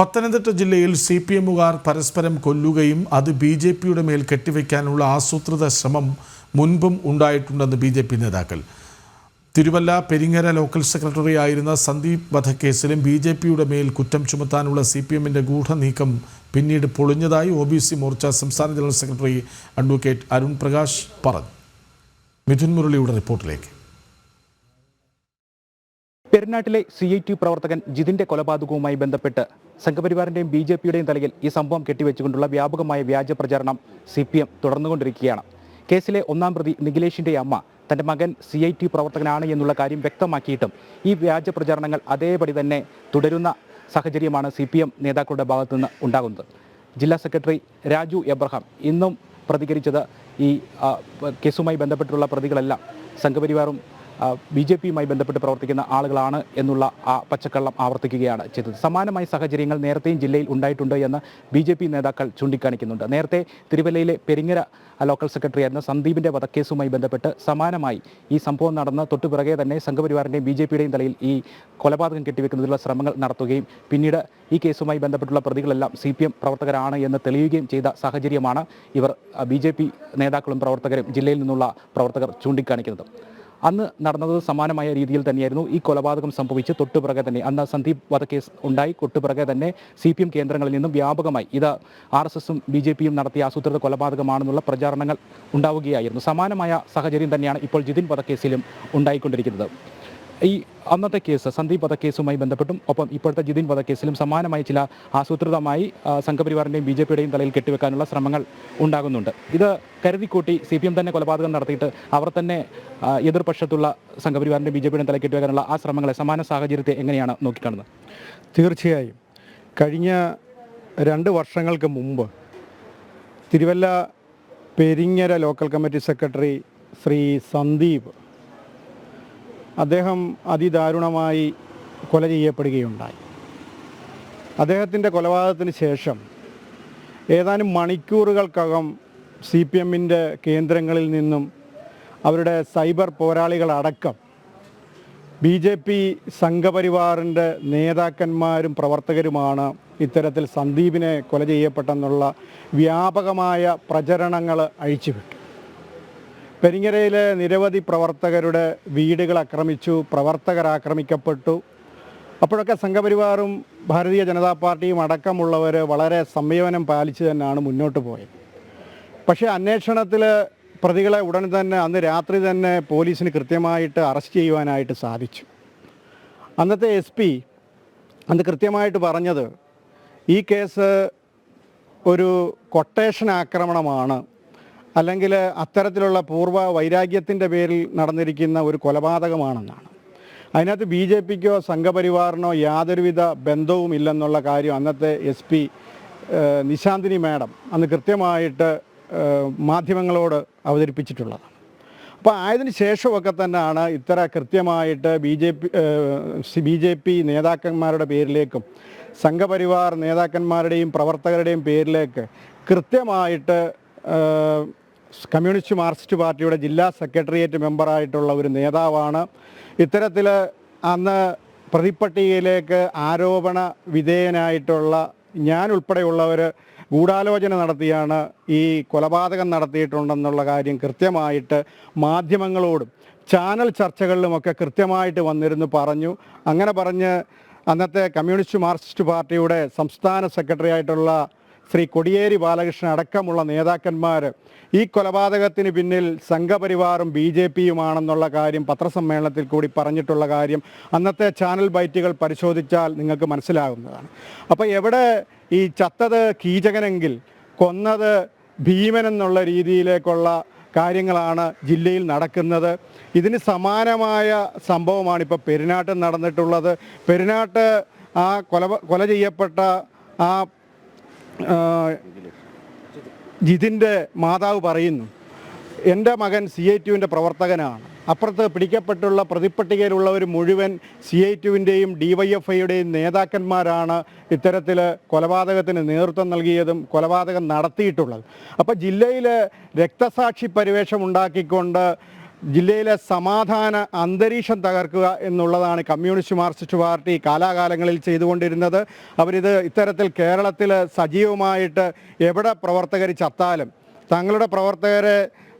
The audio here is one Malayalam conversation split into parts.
പത്തനംതിട്ട ജില്ലയിൽ സി പി എമ്മുകാർ പരസ്പരം കൊല്ലുകയും അത് ബി ജെ പിയുടെ മേൽ കെട്ടിവെക്കാനുള്ള ആസൂത്രിത ശ്രമം മുൻപും ഉണ്ടായിട്ടുണ്ടെന്ന് ബി ജെ പി നേതാക്കൾ. തിരുവല്ല പെരിങ്ങര ലോക്കൽ സെക്രട്ടറി ആയിരുന്ന സന്ദീപ് വധക്കേസിലും ബി ജെ പിയുടെ മേൽ കുറ്റം ചുമത്താനുള്ള സി പി എമ്മിന്റെ ഗൂഢനീക്കം പിന്നീട് പൊളിഞ്ഞതായി ഒ ബി സി മോർച്ച സംസ്ഥാന general secretary advocate Arun Prakash പറഞ്ഞു. മിഥുൻ മുരളിയുടെ റിപ്പോർട്ടിലേക്ക്. പെരുന്നാട്ടിലെ സി ഐ ടി പ്രവർത്തകൻ ജിതിന്റെ കൊലപാതകവുമായി ബന്ധപ്പെട്ട് സംഘപരിവാറിന്റെയും ബി ജെ പിയുടെയും തലയിൽ ഈ സംഭവം കെട്ടിവെച്ചുകൊണ്ടുള്ള വ്യാപകമായ വ്യാജ പ്രചാരണം സി പി എം തുടർന്നുകൊണ്ടിരിക്കുകയാണ്. കേസിലെ ഒന്നാം പ്രതി നിഖിലേഷിന്റെ അമ്മ തന്റെ മകൻ സി ഐ ടി പ്രവർത്തകനാണ് എന്നുള്ള കാര്യം വ്യക്തമാക്കിയിട്ടും ഈ വ്യാജ പ്രചാരണങ്ങൾ അതേപടി തന്നെ തുടരുന്ന സാഹചര്യമാണ് സി പി എം നേതാക്കളുടെ ഭാഗത്തുനിന്ന് ഉണ്ടാകുന്നത്. ജില്ലാ സെക്രട്ടറി രാജു എബ്രഹാം ഇന്നും പ്രതികരിച്ചത് ഈ കേസുമായി ബന്ധപ്പെട്ടുള്ള പ്രതികളെല്ലാം സംഘപരിവാറും ബി ജെ പിയുമായി ബന്ധപ്പെട്ട് പ്രവർത്തിക്കുന്ന ആളുകളാണ് എന്നുള്ള ആ പച്ചക്കള്ളം ആവർത്തിക്കുകയാണ് ചെയ്തത്. സമാനമായ സാഹചര്യങ്ങൾ നേരത്തെയും ജില്ലയിൽ ഉണ്ടായിട്ടുണ്ട് എന്ന് ബി ജെ പി നേതാക്കൾ ചൂണ്ടിക്കാണിക്കുന്നുണ്ട്. നേരത്തെ തിരുവല്ലയിലെ പെരിങ്ങര ലോക്കൽ സെക്രട്ടറി ആയിരുന്ന സന്ദീപിന്റെ വധക്കേസുമായി ബന്ധപ്പെട്ട് സമാനമായി ഈ സംഭവം നടന്ന തൊട്ടുപിറകെ തന്നെ സംഘപരിവാറിന്റെയും ബി ജെ പിയുടെയും തലയിൽ ഈ കൊലപാതകം കെട്ടിവെക്കുന്നതിനുള്ള ശ്രമങ്ങൾ നടത്തുകയും പിന്നീട് ഈ കേസുമായി ബന്ധപ്പെട്ടുള്ള പ്രതികളെല്ലാം സി പി എം പ്രവർത്തകരാണ് എന്ന് തെളിയുകയും ചെയ്ത സാഹചര്യമാണ് ഇവർ ബി ജെ പി നേതാക്കളും പ്രവർത്തകരും ജില്ലയിൽ നിന്നുള്ള പ്രവർത്തകർ ചൂണ്ടിക്കാണിക്കുന്നത്. അന്ന് നടന്നത് സമാനമായ രീതിയിൽ തന്നെയായിരുന്നു. ഈ കൊലപാതകം സംഭവിച്ച് തൊട്ടുപിറകെ തന്നെ അന്ന് സന്ദീപ് വധക്കേസ് ഉണ്ടായി. തൊട്ടുപിറകെ തന്നെ സി പി എം കേന്ദ്രങ്ങളിൽ നിന്നും വ്യാപകമായി ഇത് ആർ എസ് എസും ബി ജെ പിയും നടത്തിയ ആസൂത്രിത കൊലപാതകമാണെന്നുള്ള പ്രചാരണങ്ങൾ ഉണ്ടാവുകയായിരുന്നു. സമാനമായ സാഹചര്യം തന്നെയാണ് ഇപ്പോൾ ജിതിൻ വധക്കേസിലും ഉണ്ടായിക്കൊണ്ടിരിക്കുന്നത്. ഈ അന്നത്തെ കേസ് സന്ദീപ് വധക്കേസുമായി ബന്ധപ്പെട്ടും ഒപ്പം ഇപ്പോഴത്തെ ജിതിൻ വധക്കേസിലും സമാനമായി ചില ആസൂത്രിതമായി സംഘപരിവാറിന്റെയും ബി ജെ പിയുടെയും തലയിൽ കെട്ടിവെക്കാനുള്ള ശ്രമങ്ങൾ ഉണ്ടാകുന്നുണ്ട്. ഇത് കരുതിക്കൂട്ടി സി പി എം തന്നെ കൊലപാതകം നടത്തിയിട്ട് അവർ തന്നെ എതിർപക്ഷത്തുള്ള സംഘപരിവാറിന്റെ ബി ജെ പിയുടെയും തലയിൽ കെട്ടിവെക്കാനുള്ള ആ ശ്രമങ്ങളെ സമാന സാഹചര്യത്തെ എങ്ങനെയാണ് നോക്കിക്കാണുന്നത്? തീർച്ചയായും. കഴിഞ്ഞ രണ്ട് വർഷങ്ങൾക്ക് മുമ്പ് Thiruvalla Peringara local committee secretary Shri Sandeep അദ്ദേഹം അതിദാരുണമായി കൊല ചെയ്യപ്പെടുകയുണ്ടായി. അദ്ദേഹത്തിന്റെ കൊലപാതകത്തിന് ശേഷം ഏതാനും മണിക്കൂറുകൾക്കകം സി പി എമ്മിന്റെ കേന്ദ്രങ്ങളിൽ നിന്നും അവരുടെ സൈബർ പോരാളികളടക്കം ബി ജെ പി സംഘപരിവാറിന്റെ നേതാക്കന്മാരും പ്രവർത്തകരുമാണ് ഇത്തരത്തിൽ സന്ദീപിനെ കൊല ചെയ്യപ്പെട്ടെന്നുള്ള വ്യാപകമായ പ്രചരണങ്ങൾ അഴിച്ചുവിട്ടു പെരിങ്ങരയിലെ നിരവധി പ്രവർത്തകരുടെ വീടുകൾ ആക്രമിച്ചു പ്രവർത്തകർ ആക്രമിക്കപ്പെട്ടു. അപ്പോഴൊക്കെ സംഘപരിവാറും ഭാരതീയ ജനതാ പാർട്ടിയും അടക്കമുള്ളവർ വളരെ സംയമനം പാലിച്ചു തന്നെയാണ് മുന്നോട്ട് പോയത്. പക്ഷേ അന്വേഷണത്തിൽ പ്രതികളെ ഉടൻ തന്നെ അന്ന് രാത്രി തന്നെ പോലീസിന് കൃത്യമായിട്ട് അറസ്റ്റ് ചെയ്യുവാനായിട്ട് സാധിച്ചു. അന്നത്തെ എസ് പി അന്ന് കൃത്യമായിട്ട് പറഞ്ഞത് ഈ കേസ് ഒരു കൊട്ടേഷൻ ആക്രമണമാണ് അല്ലെങ്കിൽ അത്തരത്തിലുള്ള പൂർവ വൈരാഗ്യത്തിന്റെ പേരിൽ നടന്നിരിക്കുന്ന ഒരു കൊലപാതകമാണെന്നാണ്. അതിനകത്ത് ബി ജെ പിക്കോ സംഘപരിവാറിനോ യാതൊരുവിധ ബന്ധവും ഇല്ലെന്നുള്ള കാര്യം അന്നത്തെ എസ് പി നിശാന്തിനി മാഡം അന്ന് കൃത്യമായിട്ട് മാധ്യമങ്ങളോട് അവതരിപ്പിച്ചിട്ടുള്ളത് അപ്പോൾ ആയതിനു ശേഷമൊക്കെ തന്നെയാണ് ഇത്ര കൃത്യമായിട്ട് B J P B J P നേതാക്കന്മാരുടെ പേരിലേക്കും സംഘപരിവാർ നേതാക്കന്മാരുടെയും പ്രവർത്തകരുടെയും പേരിലേക്ക് കൃത്യമായിട്ട് കമ്മ്യൂണിസ്റ്റ് മാർക്സിസ്റ്റ് പാർട്ടിയുടെ ജില്ലാ സെക്രട്ടേറിയറ്റ് മെമ്പറായിട്ടുള്ള ഒരു നേതാവാണ്. ഇത്തരത്തിൽ അന്ന് പ്രതിപ്പട്ടികയിലേക്ക് ആരോപണ വിധേയനായിട്ടുള്ള ഞാൻ ഉൾപ്പെടെയുള്ളവർ ഗൂഢാലോചന നടത്തിയാണ് ഈ കൊലപാതകം നടത്തിയിട്ടുണ്ടെന്നുള്ള കാര്യം കൃത്യമായിട്ട് മാധ്യമങ്ങളോടും ചാനൽ ചർച്ചകളിലുമൊക്കെ കൃത്യമായിട്ട് വന്നിരുന്നു പറഞ്ഞു. അങ്ങനെ പറഞ്ഞ് അന്നത്തെ കമ്മ്യൂണിസ്റ്റ് മാർക്സിസ്റ്റ് പാർട്ടിയുടെ സംസ്ഥാന സെക്രട്ടറി ആയിട്ടുള്ള ശ്രീ കൊടിയേരി ബാലകൃഷ്ണൻ അടക്കമുള്ള നേതാക്കന്മാർ ഈ കൊലപാതകത്തിന് പിന്നിൽ സംഘപരിവാറും ബി ജെ പിയുമാണെന്നുള്ള കാര്യം പത്രസമ്മേളനത്തിൽ കൂടി പറഞ്ഞിട്ടുള്ള കാര്യം അന്നത്തെ ചാനൽ ബൈറ്റുകൾ പരിശോധിച്ചാൽ നിങ്ങൾക്ക് മനസ്സിലാകുന്നതാണ്. അപ്പോൾ എവിടെ ഈ ചത്തത് കീചകനെങ്കിൽ കൊന്നത് ഭീമൻ എന്നുള്ള രീതിയിലേക്കുള്ള കാര്യങ്ങളാണ് ജില്ലയിൽ നടക്കുന്നത്. ഇതിന് സമാനമായ സംഭവമാണ് ഇപ്പോൾ പെരുന്നാട്ടിൽ നടന്നിട്ടുള്ളത്. പെരുന്നാട്ട് ആ കൊല കൊല ചെയ്യപ്പെട്ട ആ, ജിതിന്റെ മാതാവ് പറയുന്നു എന്റെ മകൻ സി ഐ ടുവിന്റെ പ്രവർത്തകനാണ്. അപ്പുറത്ത് പിടിക്കപ്പെട്ടുള്ള പ്രതിപ്പട്ടികയിലുള്ളവർ മുഴുവൻ സി ഐ ടുവിന്റെയും ഡി വൈ എഫ് ഐയുടെയും നേതാക്കന്മാരാണ് ഇത്തരത്തിൽ കൊലപാതകത്തിന് നേതൃത്വം നൽകിയതും കൊലപാതകം നടത്തിയിട്ടുള്ളത്. അപ്പോൾ ജില്ലയിൽ രക്തസാക്ഷി പരിവേഷം ഉണ്ടാക്കിക്കൊണ്ട് ജില്ലയിലെ സമാധാന അന്തരീക്ഷം തകർക്കുക എന്നുള്ളതാണ് കമ്മ്യൂണിസ്റ്റ് മാർക്സിസ്റ്റ് പാർട്ടി കാലാകാലങ്ങളിൽ ചെയ്തുകൊണ്ടിരുന്നത്. അവരിത് ഇത്തരത്തിൽ കേരളത്തിൽ സജീവമായിട്ട് എവിടെ പ്രവർത്തകർ ചത്താലും തങ്ങളുടെ പ്രവർത്തകരെ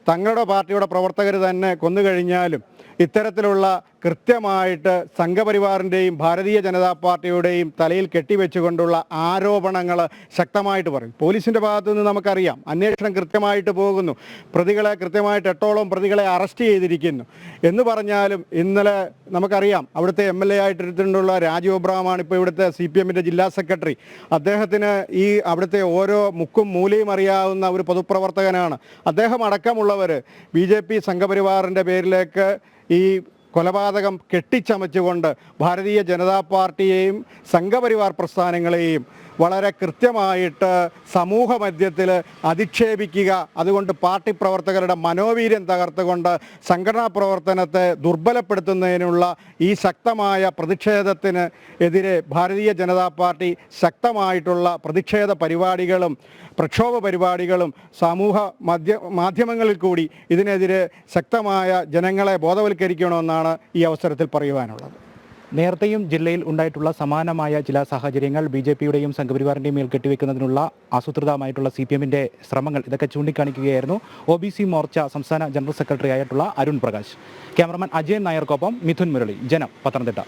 തങ്ങളുടെ പാർട്ടിയുടെ പ്രവർത്തകർ തന്നെ കൊന്നുകഴിഞ്ഞാലും ഇത്തരത്തിലുള്ള കൃത്യമായിട്ട് സംഘപരിവാറിന്റെയും ഭാരതീയ ജനതാ പാർട്ടിയുടെയും തലയിൽ കെട്ടിവെച്ചുകൊണ്ടുള്ള ആരോപണങ്ങൾ ശക്തമായിട്ട് പറയും. പോലീസിന്റെ ഭാഗത്തു നിന്ന് നമുക്കറിയാം. അന്വേഷണം കൃത്യമായിട്ട് പോകുന്നു. പ്രതികളെ കൃത്യമായിട്ട് എട്ടോളം പ്രതികളെ അറസ്റ്റ് ചെയ്തിരിക്കുന്നു. എന്ന് പറഞ്ഞാലും ഇന്നലെ നമുക്കറിയാം. അവിടുത്തെ എം എൽ എ ആയിട്ടിരുന്നിട്ടുള്ള രാജീവ് അബ്രഹാമാണ് ഇപ്പോൾ ഇവിടുത്തെ സി പി എമ്മിന്റെ ജില്ലാ സെക്രട്ടറി. അദ്ദേഹത്തിന് ഈ അവിടുത്തെ ഓരോ മുക്കും മൂലയും അറിയാവുന്ന ഒരു പൊതുപ്രവർത്തകനാണ്. അദ്ദേഹം അടക്കമുള്ളവർ ബി ജെ പി സംഘപരിവാറിന്റെ പേരിലേക്ക് ഈ കൊലപാതകം കെട്ടിച്ചമച്ചുകൊണ്ട് ഭാരതീയ ജനതാ പാർട്ടിയെയും സംഘപരിവാർ പ്രസ്ഥാനങ്ങളെയും വളരെ കൃത്യമായിട്ട് സമൂഹ മധ്യത്തിൽ അധിക്ഷേപിക്കുക അതുകൊണ്ട് പാർട്ടി പ്രവർത്തകരുടെ മനോവീര്യം തകർത്തുകൊണ്ട് സംഘടനാ പ്രവർത്തനത്തെ ദുർബലപ്പെടുത്തുന്നതിനുള്ള ഈ ശക്തമായ പ്രതിഷേധത്തിന് എതിരെ ഭാരതീയ ജനതാ പാർട്ടി ശക്തമായിട്ടുള്ള പ്രതിഷേധ പരിപാടികളും പ്രക്ഷോഭ പരിപാടികളും സമൂഹ മാധ്യ മാധ്യമങ്ങളിൽ കൂടി ഇതിനെതിരെ ശക്തമായ ജനങ്ങളെ ബോധവൽക്കരിക്കണമെന്നാണ് ഈ അവസരത്തിൽ പറയുവാനുള്ളത്. നേരത്തെയും ജില്ലയിൽ ഉണ്ടായിട്ടുള്ള സമാനമായ ചില സാഹചര്യങ്ങൾ ബി ജെ പിയുടെയും സംഘപരിവാറിന്റെയും മേൽ കെട്ടിവെക്കുന്നതിനുള്ള ആസൂത്രിതമായിട്ടുള്ള സി പി എമ്മിന്റെ ശ്രമങ്ങൾ ഇതൊക്കെ ചൂണ്ടിക്കാണിക്കുകയായിരുന്നു ഒ ബി സി മോർച്ച സംസ്ഥാന ജനറൽ സെക്രട്ടറി ആയിട്ടുള്ള അരുൺ പ്രകാശ്. ക്യാമറമാൻ അജയൻ നായർക്കൊപ്പം മിഥുൻ മുരളി. ജനം പത്തനംതിട്ട.